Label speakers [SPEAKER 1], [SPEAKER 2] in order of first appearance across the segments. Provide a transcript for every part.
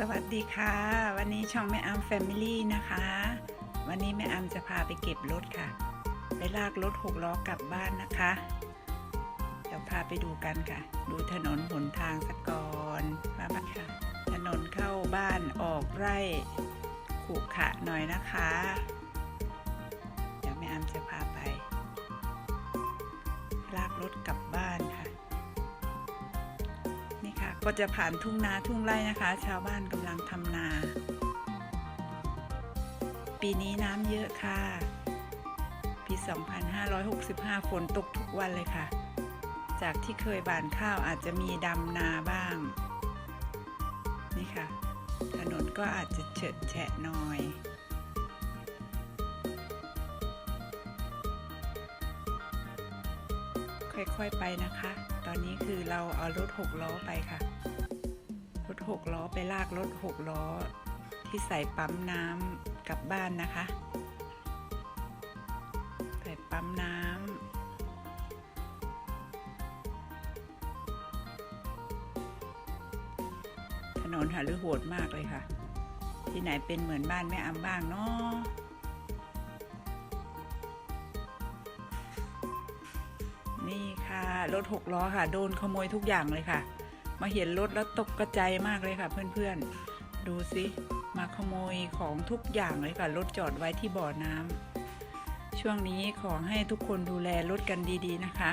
[SPEAKER 1] สวัสดีค่ะ วันนี้ช่องแม่อามแฟมิลี่นะคะ วันนี้แม่อามจะพาไปเก็บรถค่ะ ไปลากรถหกล้อกลับบ้านนะคะ เดี๋ยวพาไปดูกันค่ะ ดูถนนหนทางสะก่อนมาบ้างค่ะ ถนนเข้าบ้านออกไร่ขรุขระหน่อยนะคะ เดี๋ยวแม่อามจะพา ก็จะผ่านทุ่งนาทุ่งไร่นะคะ ชาวบ้านกำลังทำนา ปีนี้น้ำเยอะค่ะ ปี 2565 ฝนตกทุกวันเลยค่ะ จากที่เคยบานข้าวอาจจะมีดำนาบ้าง นี่ค่ะ ถนนก็อาจจะเฉอะแฉะน่อยค่อย ๆ ไปนะคะ ตอนนี้คือเราเอารถหกล้อไปค่ะ รถหกล้อไปลากรถหกล้อ ที่ใส่ปั๊มน้ำกลับบ้านนะคะ ใส่ปั๊มน้ำถนนหารือโหดมากเลยค่ะ ที่ไหนเป็นเหมือนบ้านแม่อำบ้างเนาะ นี่ค่ะ รถหกล้อค่ะ โดนขโมยทุกอย่างเลยค่ะ มาเห็นรถแล้วตกกระใจมากเลยค่ะ เพื่อนๆ ดูสิ มาขโมยของทุกอย่างเลยค่ะ รถจอดไว้ที่บ่อน้ำ ช่วงนี้ขอให้ทุกคนดูแลรถกันดีๆนะคะ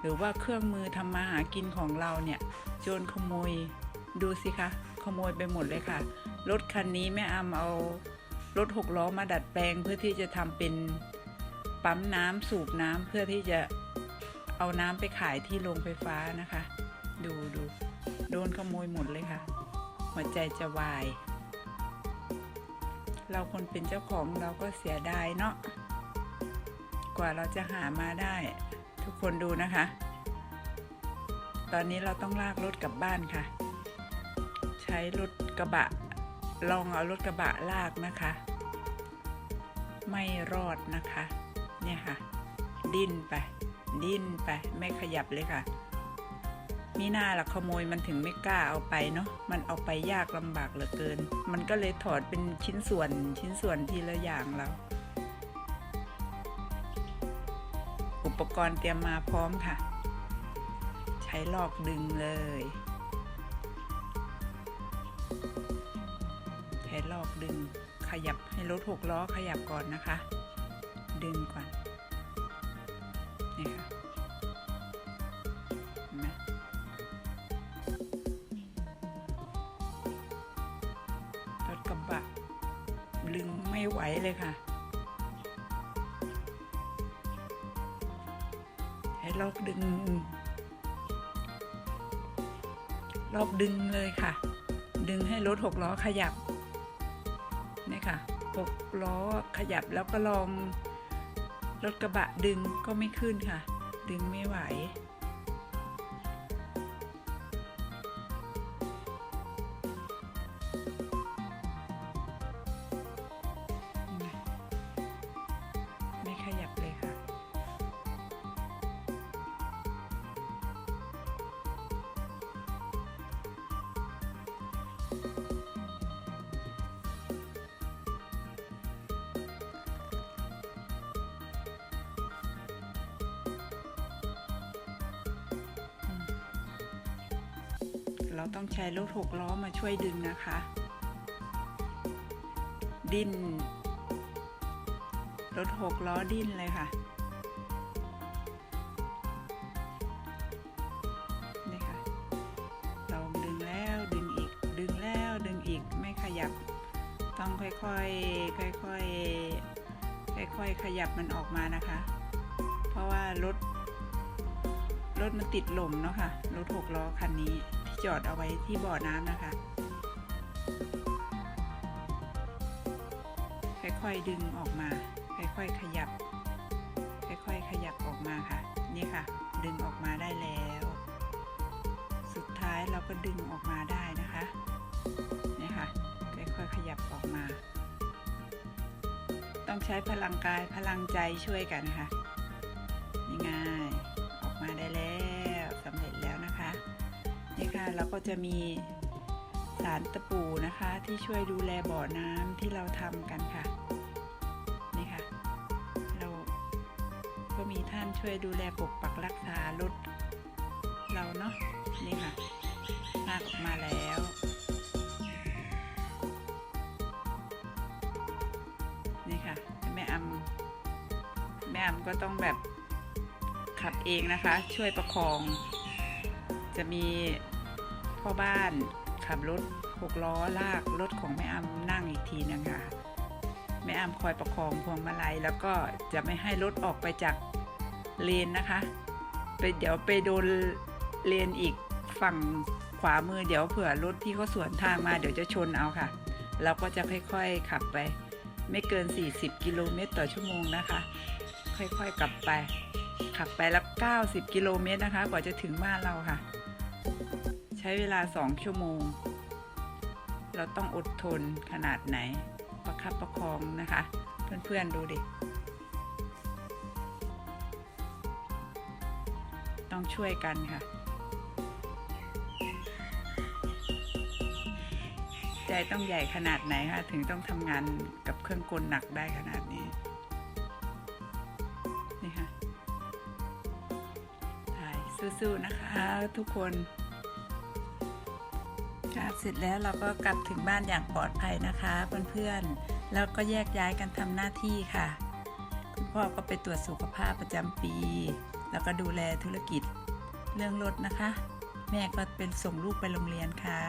[SPEAKER 1] หรือว่าเครื่องมือทำมาหากินของเราเนี่ย โจรขโมย ดูสิคะ ขโมยไปหมดเลยค่ะ รถคันนี้แม่อำเอารถหกล้อมาดัดแปลงเพื่อที่จะทำเป็นปั๊มน้ำสูบน้ำเพื่อที่จะ เอาน้ำไปขายที่โรงไฟฟ้านะคะ ดูดูโดนขโมยหมดเลยค่ะ หัวใจจะวาย เราคนเป็นเจ้าของเราก็เสียดายเนาะกว่าเราจะหามาได้ ทุกคนดูนะคะ ตอนนี้เราต้องลากรถกลับบ้านค่ะ ใช้รถกระบะ ลองเอารถกระบะลากนะคะ ไม่รอดนะคะ เนี่ยค่ะ ดิ้นไป ดิ้นไปไม่ขยับเลยค่ะ มีหน้าละขโมยมันถึงไม่กล้าเอาไปเนาะมันเอาไปยากลำบากเหลือเกิน มันก็เลยถอดเป็นชิ้นส่วนชิ้นส่วนทีละอย่างแล้ว อุปกรณ์เตรียมมาพร้อมค่ะ ใช้ลอกดึงเลย ใช้ลอกดึงขยับให้รถหกล้อขยับก่อนนะคะ ดึงก่อน นี่ค่ะเห็นไหมรถกระบะลึงไม่ไหวเลยค่ะ ให้ลอกดึง ลอกดึงเลยค่ะ ดึงให้รถหกล้อขยับนี่ค่ะหกล้อขยับแล้วก็ลอง รถกระบะดึงก็ไม่ขึ้นค่ะ ดึงไม่ไหว ไม่ขยับเลยค่ะ เราต้องใช้รถหกล้อมาช่วยดึงนะคะ ดิ้นรถหกล้อดิ้นเลยค่ะนี่ค่ะลองดึงแล้วดึงอีกดึงแล้วดึงอีกไม่ขยับ ต้องค่อยๆค่อยๆค่อยๆขยับมันออกมานะคะ เพราะว่ารถรถมันติดหล่มเนาะค่ะรถหกล้อคันนี้ จอดเอาไว้ที่บ่อน้ำนะคะค่อยๆดึงออกมา ค่อยๆขยับ ค่อยๆขยับออกมาค่ะ นี่ค่ะ ดึงออกมาได้แล้ว สุดท้ายเราก็ดึงออกมาได้นะคะนี่ค่ะ ค่อยๆขยับออกมา ต้องใช้พลังกายพลังใจช่วยกันค่ะนี่ไง เราก็จะมีสารตะปูนะคะ ที่ช่วยดูแลบ่อน้ำที่เราทำกันค่ะนี่ค่ะ เราก็มีท่านช่วยดูแลปกปักรักษารถเราเนาะนี่ค่ะลากออกมาแล้วนี่ค่ะแม่อำแม่อำก็ต้องแบบขับเองนะคะ ช่วยประคอง จะมี พ่อบ้านขับรถหกล้อลากรถของแม่อำนั่งอีกทีนึงค่ะแม่อำคอยประคองพวงมาลัยแล้วก็จะไม่ให้รถออกไปจากเลนนะคะไปเดี๋ยวไปโดนเลนอีกฝั่งขวามือเดี๋ยวเผื่อรถที่เขาสวนทางมาเดี๋ยวจะชนเอาค่ะ เราก็จะค่อยๆขับไป ไม่เกิน 40 กิโลเมตรต่อชั่วโมงนะคะ ค่อยๆกลับไป ขับไปแล้ว 90 กิโลเมตรนะคะ กว่าจะถึงบ้านเราค่ะ ช้เวลา 2 ชั่วโมง เราต้องอดทนขนาดไหน ประคับประคองนะคะ เพื่อนๆดูดิ ต้องช่วยกันค่ะ ใจต้องใหญ่ขนาดไหนคะถึงต้องทำงานกับเครื่องกลหนักได้ขนาดนี้นี่ค่ะถ่ายสู้ๆนะคะทุกคน เสร็จแล้วเราก็กลับถึงบ้านอย่างปลอดภัยนะคะเพื่อนๆ แล้วก็แยกย้ายกันทำหน้าที่ค่ะ คุณพ่อก็ไปตรวจสุขภาพประจำปี แล้วก็ดูแลธุรกิจเรื่องรถนะคะ แม่ก็เป็นส่งลูกไปโรงเรียนค่ะ